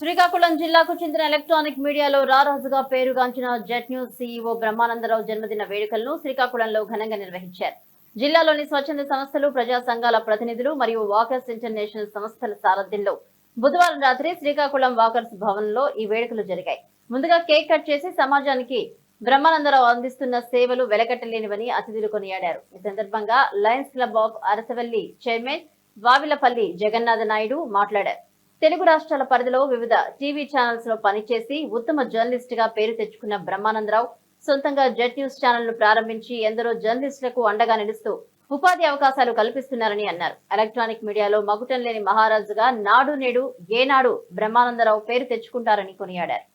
శ్రీకాకుళం జిల్లాకు చెందిన ఎలక్ట్రానిక్ మీడియాలో రారాజుగా పేరుగాంచిన జెట్ న్యూస్ సీఈఓ బ్రహ్మానందరావు జన్మదిన వేడుకలను శ్రీకాకుళంలో ఘనంగా నిర్వహించారు. జిల్లాలోని స్వచ్ఛంద సంస్థలు ప్రజా సంఘాల ప్రతినిధులు మరియు వాకర్స్ ఇంటర్నేషనల్ సంస్థల సారథ్యంలో బుధవారం రాత్రి శ్రీకాకుళం వాకర్స్ భవన్లో ఈ వేడుకలు జరిగాయి. ముందుగా కేక్ కట్ చేసి సమాజానికి బ్రహ్మానందరావు అందిస్తున్న సేవలు వెలకట్టలేనివని అతిథులు కొనియాడారు. ఈ సందర్భంగా lions club of Arasavalli chairman Vavilapalli Jagannatha Naidu మాట్లాడారు. తెలుగు రాష్ట్రాల పరిధిలో వివిధ టీవీ ఛానల్స్లో పనిచేసి ఉత్తమ జర్నలిస్ట్గా పేరు తెచ్చుకున్న బ్రహ్మానందరావు సొంతంగా జెడ్ న్యూస్ ఛానల్ను ప్రారంభించి ఎందరో జర్నలిస్టులకు అండగా నిలుస్తూ ఉపాధి అవకాశాలు కల్పిస్తున్నారని అన్నారు. ఎలక్ట్రానిక్ మీడియాలో మగుటం లేని మహారాజుగా నాడు నేడు ఏనాడు బ్రహ్మానందరావు పేరు తెచ్చుకుంటారని కొనియాడారు.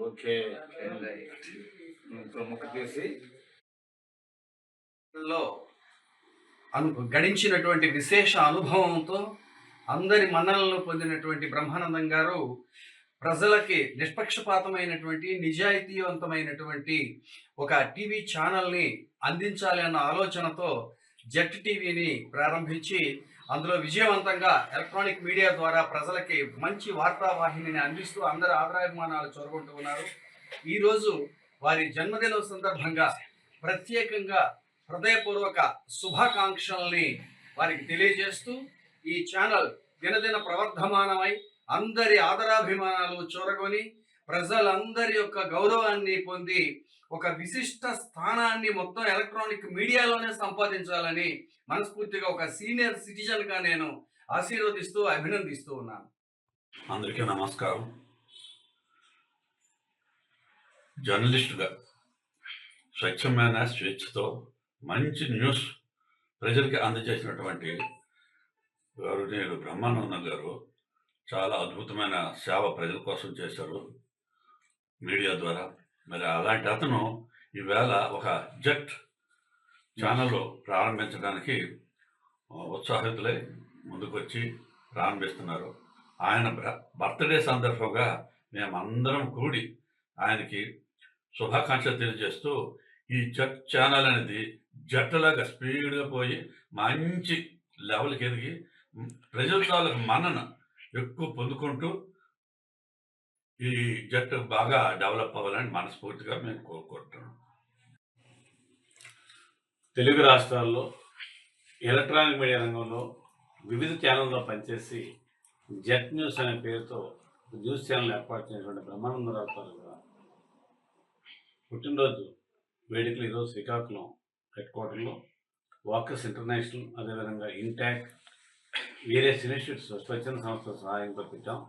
Okay okay. ఓకే ముక్క తీసి లో అను గడించినటువంటి విశేష అనుభవంతో అందరి మన్ననలు పొందినటువంటి బ్రహ్మానందం గారు ప్రజలకి నిష్పక్షపాతమైనటువంటి నిజాయితీవంతమైనటువంటి ఒక టీవీ ఛానల్ని అందించాలి అన్న ఆలోచనతో జెట్ టీవీని ప్రారంభించి అందులో విజయవంతంగా ఎలక్ట్రానిక్ మీడియా ద్వారా ప్రజలకి మంచి వార్తావాహినిని అందిస్తూ అందరి ఆదరాభిమానాలు చొరగొంటూ ఉన్నారు. ఈరోజు వారి జన్మదినం సందర్భంగా ప్రత్యేకంగా హృదయపూర్వక శుభాకాంక్షల్ని వారికి తెలియజేస్తూ ఈ ఛానల్ దినదిన ప్రవర్ధమానమై అందరి ఆదరాభిమానాలు చూరగొని ప్రజలందరి యొక్క గౌరవాన్ని పొంది ఒక విశిష్ట స్థానాన్ని మొత్తం ఎలక్ట్రానిక్ మీడియాలోనే సంపాదించాలని మనస్ఫూర్తిగా ఒక సీనియర్ సిటిజన్గా నేను ఆశీర్వదిస్తూ అభినందిస్తూ ఉన్నాను. అందరికీ నమస్కారం. జర్నలిస్టుగా స్వచ్ఛమైన స్వేచ్ఛతో మంచి న్యూస్ ప్రజలకి అందజేసినటువంటి గౌరవనీయులు బ్రహ్మానందం గారు చాలా అద్భుతమైన సేవ ప్రజల కోసం చేశారు. మీడియా ద్వారా. మరి అలాంటి అతను ఈవేళ ఒక జట్ ఛానల్ ప్రారంభించడానికి ఉత్సాహితులై ముందుకొచ్చి ప్రారంభిస్తున్నారు. ఆయన బర్త్డే సందర్భంగా మేమందరం కూడి ఆయనకి శుభాకాంక్షలు తెలియజేస్తూ ఈ జట్ ఛానల్ అనేది జట్టులాగా స్పీడ్గా పోయి మంచి లెవెల్కి ఎదిగి ప్రజల తాలూకు మన్నన ఎక్కువ పొందుకుంటూ ఈ జట్టు బాగా డెవలప్ అవ్వాలని మనస్ఫూర్తిగా మేము కోరుకుంటున్నాం. తెలుగు రాష్ట్రాల్లో ఎలక్ట్రానిక్ మీడియా రంగంలో వివిధ ఛానల్లో పనిచేసి జెట్ న్యూస్ అనే పేరుతో న్యూస్ ఛానల్ ఏర్పాటు చేసినటువంటి బ్రహ్మానందరావు కూడా పుట్టినరోజు వేడుకలు ఈరోజు శ్రీకాకుళం హెడ్ క్వార్టర్లో వాకర్స్ ఇంటర్నేషనల్ అదేవిధంగా ఇంటాక్ వేరియస్ ఇన్స్టిట్యూట్స్ స్వచ్ఛంద సంస్థల సహాయంతో పెట్టాం.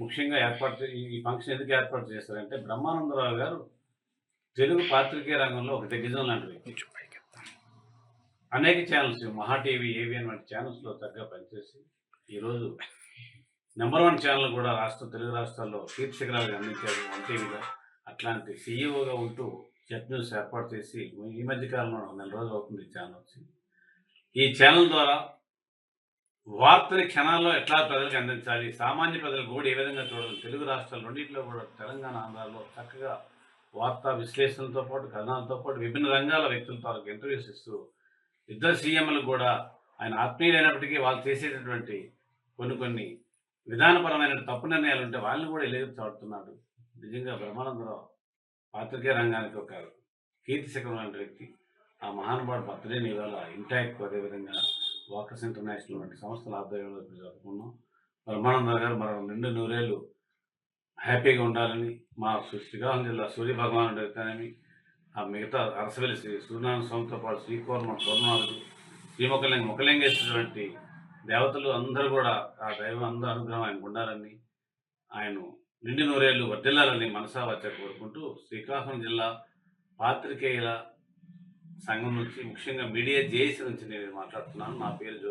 ముఖ్యంగా ఏర్పాటు ఈ- ఫంక్షన్ ఎందుకు ఏర్పాటు చేశారంటే బ్రహ్మానందరావు గారు తెలుగు పాత్రికేయ రంగంలో ఒక దిగ్గజం లాంటి వ్యక్తి. అనేక ఛానల్స్ మహా టీవీ ఏవిఎన్ వంటి ఛానల్స్లో చక్కగా పనిచేసి ఈరోజు నెంబర్ వన్ ఛానల్ కూడా రాష్ట్ర తెలుగు రాష్ట్రాల్లో శిఖరాలు అందించారు. వన్ టీవీగా అట్లాంటి సీఈఓగా ఉంటూ జెట్ న్యూస్ ఏర్పాటు చేసి ఈ మధ్య కాలంలో నెల రోజులు అవుతుంది ఛానల్ వచ్చి. ఈ ఛానల్ ద్వారా వార్తని క్షణాల్లో ఎట్లా ప్రజలకు అందించాలి? సామాన్య ప్రజలు కూడా ఏ విధంగా చూడాలి తెలుగు రాష్ట్రాలు రెండింటిలో కూడా తెలంగాణ ఆంధ్రాలో చక్కగా వార్తా విశ్లేషణతో పాటు కథనాలతో పాటు విభిన్న రంగాల వ్యక్తులతో ఇంటర్వ్యూస్ ఇస్తూ ఇద్దరు సీఎంలు కూడా ఆయన ఆత్మీయులైనప్పటికీ వాళ్ళు చేసేటటువంటి కొన్ని కొన్ని విధానపరమైన తప్పు నిర్ణయాలు ఉంటే వాళ్ళని కూడా ఎలుగు నిజంగా బ్రహ్మానందరావు పాత్రికేయ రంగానికి ఒక కీర్తి శిఖరం లాంటి వ్యక్తి. ఆ మహానుభావుడు బర్త్డేని ఇవాళ ఇంటాక్ అదేవిధంగా వాకర్స్ ఇంటర్నేషనల్ వంటి సంస్థల ఆధ్వర్యంలో ఇప్పుడు జరుపుకున్నాం. బ్రహ్మానందరావు గారు మరో రెండు నూరేళ్ళు హ్యాపీగా ఉండాలని మా శ్రీకాకుళం జిల్లా సూర్య భగవానుడు అయితేనేమి ఆ మిగతా అరసవెలి శ్రీ సూర్యనారాయణ స్వామితో పాటు శ్రీకోర్మ పూర్ణాలు శ్రీముఖలింగ ముఖలింగేశ్వరటువంటి దేవతలు అందరూ కూడా ఆ దైవం అందరూ అనుగ్రహం ఆయనకు ఉండాలని ఆయన నిండి నూరేళ్ళు వర్దిల్లాలని మనసా వచ్చా కోరుకుంటూ శ్రీకాకుళం జిల్లా పాత్రికేయుల సంఘం నుంచి ముఖ్యంగా మీడియా జేఏసీ నుంచి నేను మాట్లాడుతున్నాను. నా పేరు జోగి